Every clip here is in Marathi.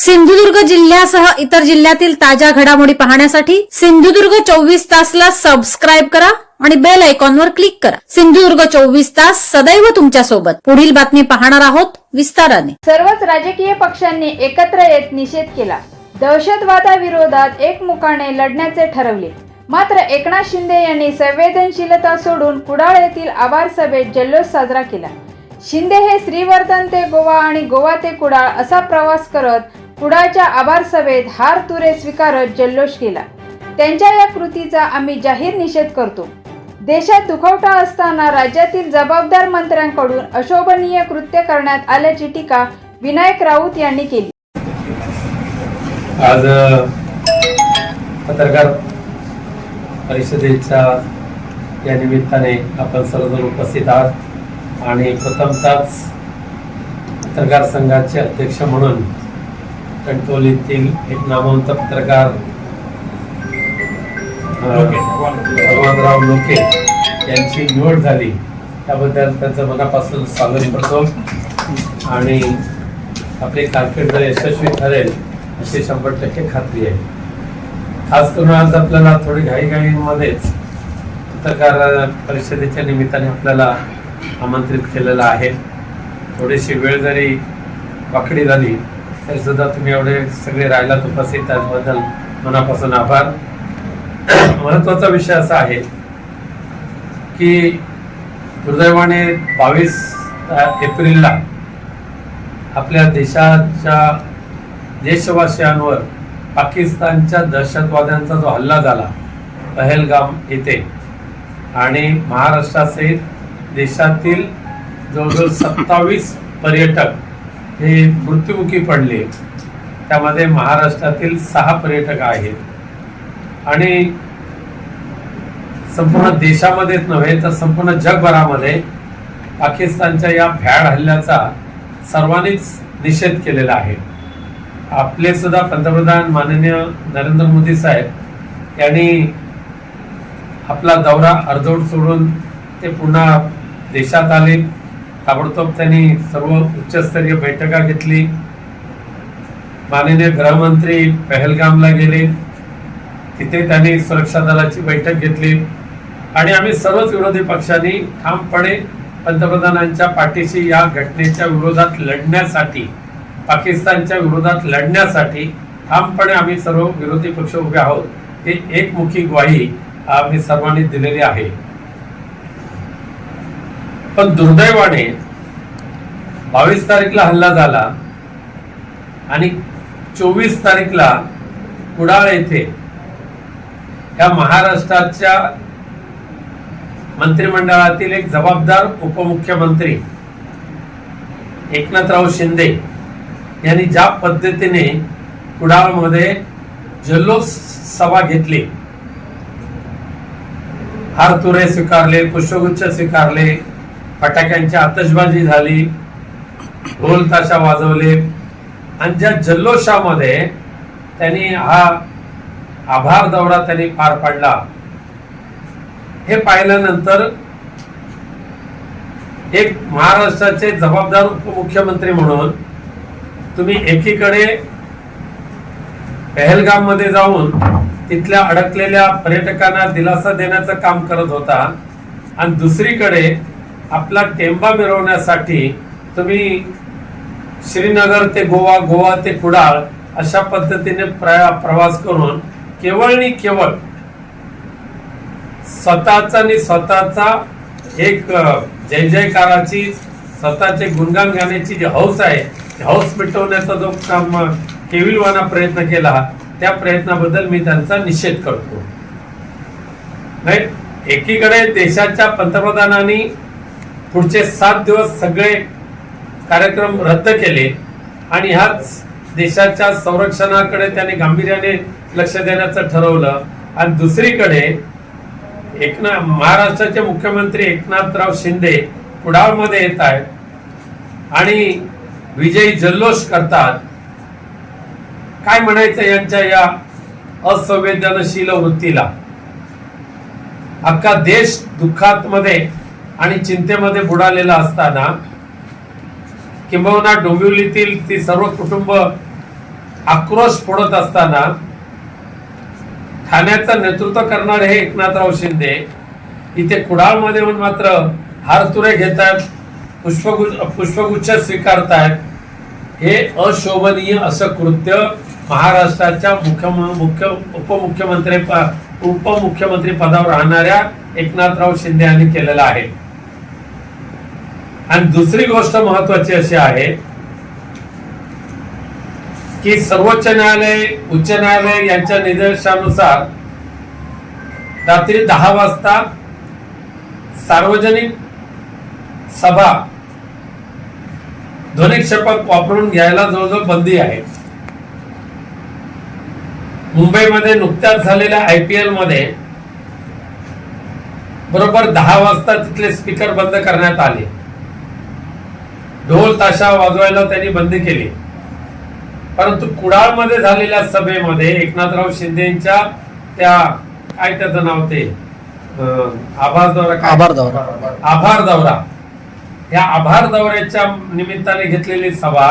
सिंधुदुर्ग जिल्ह्यासह इतर जिल्ह्यातील ताज्या घडामोडी पाहण्यासाठी सिंधुदुर्ग चोवीस तासला सबस्क्राईब करा आणि बेल आयकॉनवर क्लिक करा. सिंधुदुर्ग चोवीस तास सदैव तुमच्यासोबत पुढील बातमी पाहणार आहोत विस्ताराने. सर्वच राजकीय पक्षांनी एकत्र येत निषेध केला. दहशतवादाविरोधात एकमुखाने लढण्याचे ठरवले. मात्र एकनाथ शिंदे यांनी संवेदनशीलता सोडून कुडाळ येथील आभार सभेत जल्लोष साजरा केला. शिंदे हे श्रीवर्धन ते गोवा आणि गोवा ते कुडाळ असा प्रवास करत कुडाळच्या आभार सभेत हार तुरे स्वीकारत जल्लोष केला. त्यांच्या या कृतीचा आम्ही जाहीर निषेध करतो. देशात दुखवटा असताना राज्यातील जबाबदार मंत्र्यांकडून अशोभनीय कृत्य करण्यात आल्याची टीका विनायक राऊत यांनी केली. आज पत्रकार परिषदेच्या या निमित्ताने आपण सर्वजण उपस्थित आहात आणि प्रथमतःच पत्रकार संघाचे अध्यक्ष म्हणून कणकवलीतील एक नामवंत पत्रकार भगवानराव लोके यांची निवड झाली. त्याबद्दल त्यांचं मनापासून स्वागत करतो. आणि आपली कारकीर्द यशस्वी ठरेल अशी शंभर टक्के खात्री आहे. खास करून आज आपल्याला थोडी घाईघाईमध्येच पत्रकार परिषदेच्या निमित्ताने आपल्याला आमंत्रित केलेलं आहे. थोडीशी वेळ जरी वाकडी झाली तरी सुद्धा तुम्ही एवढे सगळे राहिलात उपस्थित त्याबद्दल मनापासून आभार. महत्त्वाचा विषय असा आहे की दुर्दैवाने बावीस एप्रिलला आपल्या देशाच्या देशवासियांवर पाकिस्तानच्या दहशतवाद्यांचा जो हल्ला झाला पहलगाम येथे आणि महाराष्ट्रासहित देशातील जवळजवळ सत्तावीस पर्यटक हे मृत्युमुखी पडले. त्यामध्ये महाराष्ट्रातील सहा पर्यटक आहेत. आणि संपूर्ण देशामध्येच नव्हे तर संपूर्ण जगभरामध्ये पाकिस्तानच्या या भ्याड हल्ल्याचा सर्वांनीच निषेध केलेला आहे. आपले सुद्धा पंतप्रधान माननीय नरेंद्र मोदी साहेब यांनी आपला दौरा अर्धवट सोडून ते पुन्हा देशात आले. ताबडतोब त्यांनी सर्व उच्चस्तरीय बैठका घेतली. माननीय गृहमंत्री पहलगामला गेले. तिथे त्यांनी सुरक्षा दलाची बैठक घेतली. आणि आम्ही सर्वच विरोधी पक्षांनी ठामपणे पंतप्रधानांच्या पाठीशी या घटनेच्या विरोधात लढण्यासाठी पाकिस्तानच्या विरोधात लढण्यासाठी ठामपणे आम्ही सर्व विरोधी पक्ष उभे आहोत. हे एकमुखी ग्वाही आम्ही सर्वांनी दिलेली आहे. पण दुर्दैवाने बावीस तारीखला हल्ला झाला आणि चोवीस तारीखला कुडाळ येथे या महाराष्ट्राच्या मंत्रिमंडळातील एक जबाबदार उपमुख्यमंत्री एकनाथराव शिंदे यांनी ज्या पद्धतीने कुडाळमध्ये जल्लोष सभा घेतली हार तुरे स्वीकारले पुष्पगुच्छ स्वीकारले फटाक्यांची आतषबाजी झाली ढोल ताशा वाजवले. आणि ज्या जल्लोषामध्ये त्यांनी हा आभार दौरा त्यांनी पार पाडला हे पाहिल्यानंतर एक महाराष्ट्राचे जबाबदार उपमुख्यमंत्री म्हणून तुम्ही एकीकडे पहलगाममध्ये जाऊन तिथल्या अडकलेल्या पर्यटकांना दिलासा देण्याचं काम करत होता आणि दुसरीकडे आपला टेंबा मिरवण्यासाठी तुम्ही श्रीनगर ते गोवा गोवा ते कुडाळ अशा पद्धतीने प्र- प्रवास करून केवळ आणि केवळ स्वतःचा आणि स्वतःचा एक जय जयकाराची स्वतःचे गुणगान गाण्याची जी हौस आहे ती हौस मिटवण्याचा जो काम केविलवाना प्रयत्न केला त्या प्रयत्नाबद्दल मी त्यांचा निषेध करतो. नाही एकीकडे देशाच्या पंतप्रधानांनी पुढचे सात दिवस सगळे कार्यक्रम रद्द केले आणि ह्याच देशाच्या संरक्षणाकडे त्यांनी गांभीर्याने लक्ष देण्याचं ठरवलं. आणि दुसरीकडे एकनाथ महाराष्ट्राचे मुख्यमंत्री एकनाथराव शिंदे कुडाळमध्ये येत आहेत आणि विजयी जल्लोष करतात. काय म्हणायचं यांच्या या असंवेदनशील वृत्तीला? अख्खा देश दुःखात मध्ये आणि चिंतेमध्ये बुडालेला असताना किंबहुना डोंबिवलीतील ती सर्व कुटुंब आक्रोश फोडत असताना ठाण्याचं नेतृत्व करणारे हे एकनाथराव शिंदे इथे कुडाळमध्ये येऊन मात्र हारतुरे घेतात पुष्पगु पुष्पगुच्छ स्वीकारतायत. हे अशोभनीय असं कृत्य महाराष्ट्राच्या मुख्य मुख्य उपमुख्यमंत्री प- उपमुख्यमंत्री पदावर राहणाऱ्या एकनाथराव शिंदे यांनी केलेलं आहे. आणि दुसरी गोष्ट महत्वाची अशी आहे की सर्वोच्च न्यायालय उच्च न्यायालय यांच्या निर्देशानुसार रात्री दहा वाजता सार्वजनिक सभा ध्वनिक्षेपक वापरून घ्यायला जवळजवळ बंदी आहे. मुंबईमध्ये नुकत्याच झालेल्या आय पी एलमध्ये बरोबर दहा वाजता तिथले स्पीकर बंद करण्यात आले. ढोल ताशा वाजवायला त्यांनी बंदी केली परंतु कुडाळमध्ये झालेल्या सभेमध्ये एकनाथराव शिंदेच्या त्या काय त्याचं नाव ते आभार दौरा? आभार दौरा. आभार दौरा या आभार दौऱ्याच्या निमित्ताने घेतलेली सभा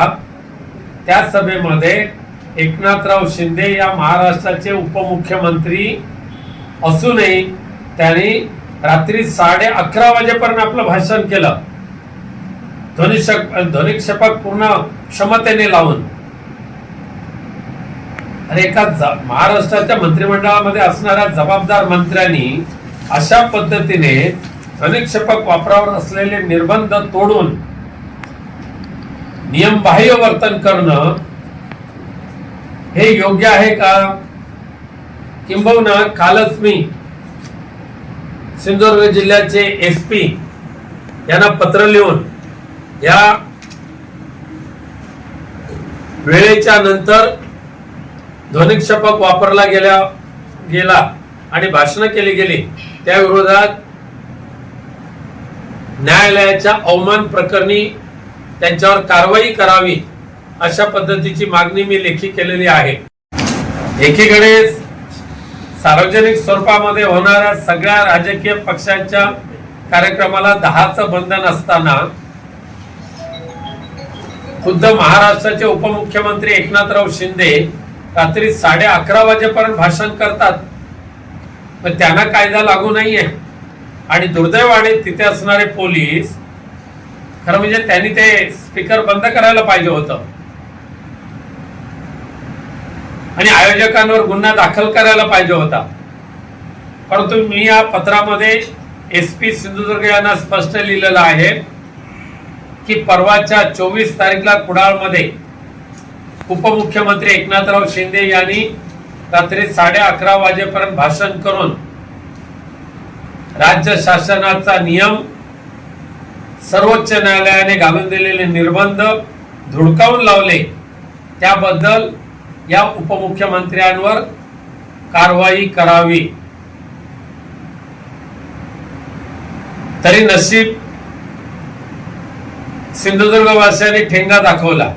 त्या सभेमध्ये एकनाथराव शिंदे या महाराष्ट्राचे उपमुख्यमंत्री असूनही त्यांनी रात्री साडे अकरा वाजेपर्यंत आपलं भाषण केलं ध्वनिक्षेप ध्वनिक्षेपक पूर्ण क्षमतेने लावून. आणि एका महाराष्ट्राच्या मंत्रिमंडळामध्ये असणाऱ्या जबाबदार मंत्र्यांनी अशा पद्धतीने ध्वनिक्षेपक वापरावर असलेले निर्बंध तोडून नियमबाह्य वर्तन करणं हे योग्य आहे का? किंबहुना कालच मी सिंधुदुर्ग जिल्ह्याचे एस पी यांना पत्र लिहून या वेळेच्या नंतर ध्वनिक्षेपक वापरला गेल्या गेला आणि भाषण केली गेली त्या विरोधात न्यायालयाच्या अवमान प्रकरणी त्यांच्यावर कारवाई करावी अशा पद्धतीची मागणी मी लेखी केलेली आहे. एकीकडे सार्वजनिक स्वरूपामध्ये होणाऱ्या सगळ्या राजकीय पक्षांच्या कार्यक्रमाला दहाचं बंधन असताना खुद्द महाराष्ट्राचे उपमुख्यमंत्री एकनाथराव शिंदे रात्री साडे अकरा वाजेपर्यंत भाषण करतात. पण त्यांना कायदा लागू नाहीये. आणि दुर्दैवाने तिथे असणारे पोलीस खरं म्हणजे त्यांनी ते स्पीकर बंद करायला पाहिजे होतं. आणि आयोजकांवर गुन्हा दाखल करायला पाहिजे होता. परंतु मी या पत्रामध्ये एस पी सिंधुदुर्ग यांना स्पष्ट लिहिलेलं आहे. की परवाच्या चोवीस तारीखला कुडाळमध्ये उपमुख्यमंत्री एकनाथराव शिंदे यांनी रात्री साडे अकरा वाजेपर्यंत भाषण करून राज्य शासनाचा नियम सर्वोच्च न्यायालयाने घालून दिलेले निर्बंध धुडकावून लावले. त्याबद्दल या उपमुख्यमंत्र्यांवर कारवाई करावी. तरी नशीब सिंधुदुर्गवासियांनी ठेंगा दाखवला.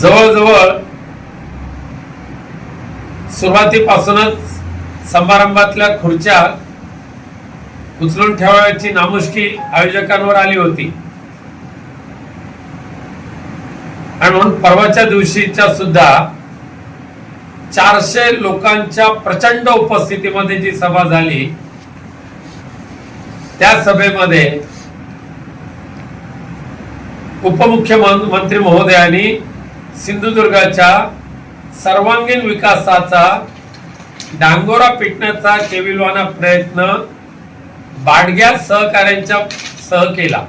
जवळजवळ सुरुवातीपासूनच समारंभातल्या खुर्च्या उचलून ठेवायची नामुष्की आयोजकांवर आली होती. आणि म्हणून परवाच्या दिवशीच्या सुद्धा चारशे लोकांच्या प्रचंड उपस्थितीमध्ये जी सभा झाली त्या सभेमध्ये उपमुख्यमंत्री महोदयांनी सिंधुदुर्गाच्या सर्वांगीण विकासाचा डांगोरा पिटण्याचा केविलवाना प्रयत्न बाडग्या सहकाऱ्यांच्या सह केला.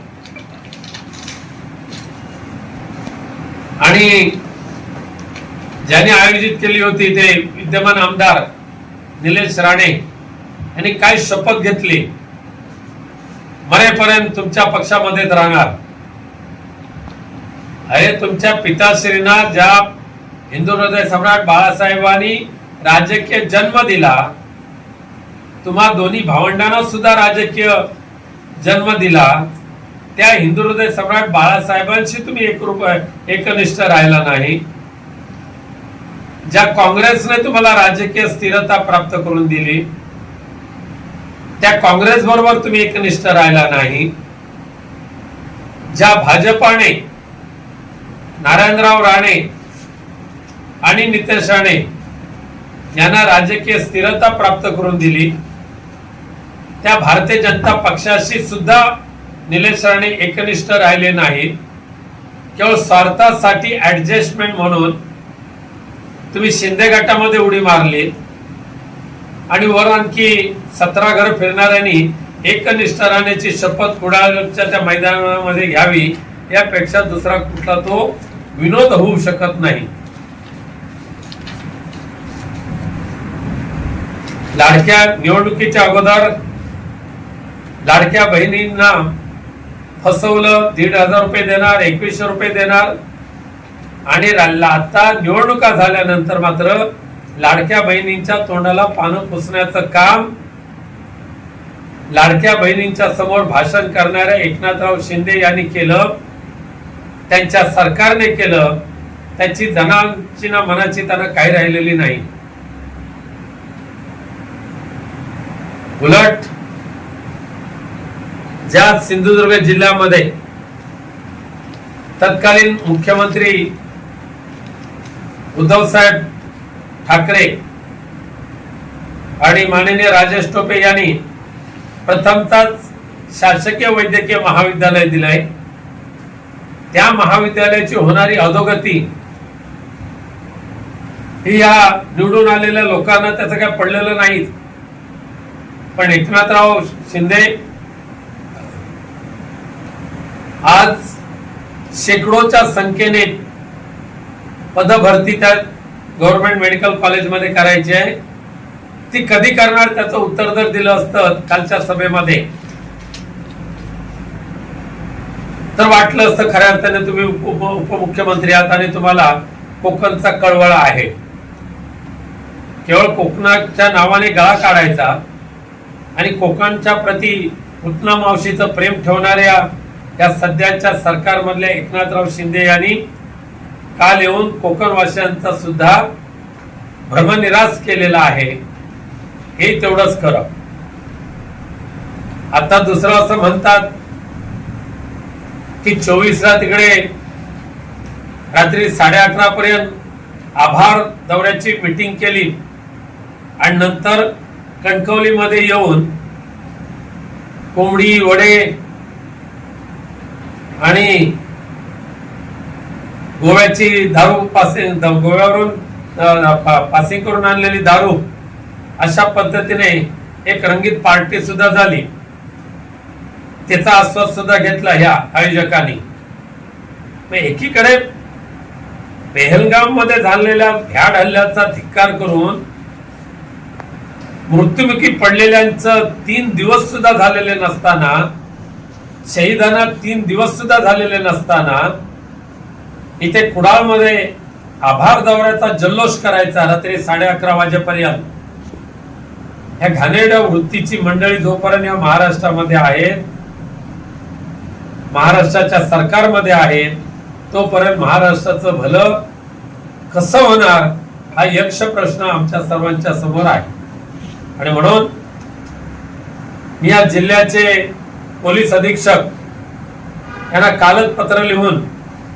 आणि ज्यांनी आयोजित केली होती ते विद्यमान आमदार निलेश राणे यांनी काय शपथ घेतली मरेपर्यंत तुमच्या पक्षामध्येच राहणार. अरे तुमच्या पिताश्रींना ज्या हिंदू हृदय सम्राट बाळासाहेबांनी राजकीय जन्म दिला तुम्हा दोन्ही भावंडांना सुद्धा राजकीय जन्म दिला त्या हिंदू हृदय सम्राट बाळासाहेबांशी तुम्ही एक एकनिष्ठ राहिला नाही. ज्या काँग्रेसने तुम्हाला राजकीय स्थिरता प्राप्त करून दिली त्या काँग्रेस बरोबर तुम्ही एकनिष्ठ राहिला नाही. ज्या भाजपाने नारायणराव राणे आणि नितेश राणे यांना राजकीय स्थिरता प्राप्त करून दिली त्या भारतीय जनता पक्षाशी सुद्धा निलेश राणे एकनिष्ठ राहिले नाही. केवळ स्वार्थासाठी ऍडजस्टमेंट म्हणून तुम्ही शिंदे गटामध्ये उडी मारली. आणि वर आणखी सतरा घर फिरणाऱ्यांनी एकनिष्ठ राहण्याची शपथ कुडाळच्या त्या मैदानामध्ये घ्यावी यापेक्षा दुसरा कुठला तो विनोद होऊ शकत नाही. लाडक्या निवडणुकीच्या अगोदर लाडक्या बहिणींना फसवलं दीड हजार रुपये देणार एकवीसशे रुपये देणार. आणि आता निवडणुका झाल्यानंतर मात्र लाडक्या बहिणींच्या तोंडाला पानं पुसण्याचं काम लाडक्या बहिणींच्या समोर भाषण करणाऱ्या एकनाथराव शिंदे यांनी केलं त्यांच्या सरकारने केलं त्याची जनाची ना मनाची त्यांना काही राहिलेली नाही. उलट ज्या सिंधुदुर्ग जिल्ह्यामध्ये तत्कालीन मुख्यमंत्री उद्धव साहेब ठाकरे आणि माननीय राजेश टोपे यांनी प्रथमतच शासकीय वैद्यकीय महाविद्यालय दिलंय. त्या महाविद्यालयाची होणारी अधोगती ही या निवडून आलेल्या लोकांना त्याचं काय पडलेलं नाही पण एकनाथराव शिंदे आज शेकडोच्या संख्येने पदभरती त्या गव्हर्नमेंट मेडिकल कॉलेजमध्ये करायची आहे. ती कधी करणार त्याचं उत्तर जर दिलं असतं कालच्या सभेमध्ये तर वाटलं असतं खऱ्या अर्थाने तुम्ही उप उपमुख्यमंत्री आहात आणि तुम्हाला कोकणचा कळवळा आहे. केवळ कोकणाच्या नावाने गळा काढायचा आणि कोकणच्या प्रती पुतना मावशीचं प्रेम ठेवणाऱ्या या सध्याच्या सरकारमधल्या एकनाथराव शिंदे यांनी काल येऊन कोकणवासियांचा सुद्धा भ्रमनिराश केलेला आहे. हे तेवढंच खरं. आता दुसरं असं म्हणतात की चोवीसला तिकडे रात्री साडे अकरा पर्यंत आभार दौऱ्याची मिटिंग केली आणि नंतर कणकवलीमध्ये येऊन कोंबडी वडे आणि गोव्याची दारू पासिंग गोव्यावरून पासिंग करून आणलेली दारू अशा पद्धतीने एक रंगीत पार्टी सुद्धा झाली. त्याचा आस्वाद सुद्धा घेतला ह्या आयोजकांनी. मग एकीकडे पेहलगाममध्ये झालेल्या भ्याड हल्ल्याचा धिक्कार करून मृत्युमुखी पडलेल्यांचं तीन दिवस सुद्धा झालेले नसताना शहीदांना तीन दिवस सुद्धा झालेले नसताना इथे कुडाळमध्ये आभार दौऱ्याचा जल्लोष करायचा रात्री साडे अकरा वाजेपर्यंत. ह्या घाणेरड्या वृत्तीची मंडळी जोपर्यंत या महाराष्ट्रामध्ये आहेत महाराष्ट्राच्या सरकारमध्ये आहेत तोपर्यंत महाराष्ट्राचं भलं कसं होणार हा यक्ष प्रश्न आमच्या सर्वांच्या समोर आहे. आणि म्हणून मी या जिल्ह्याचे पोलीस अधीक्षक यांना कालच पत्र लिहून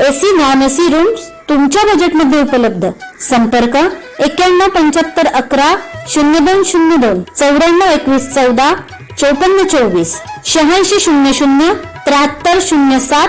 AC non AC rooms तुमच्या बजेटमध्ये उपलब्ध. संपर्क एक्क्याण्णव पंच्याहत्तर अकरा शून्य दोन शून्य दोन चौऱ्याण्णव एकवीस चौदा चौपन्न चोवीस शहाऐंशी शून्य शून्य त्र्याहत्तर शून्य सात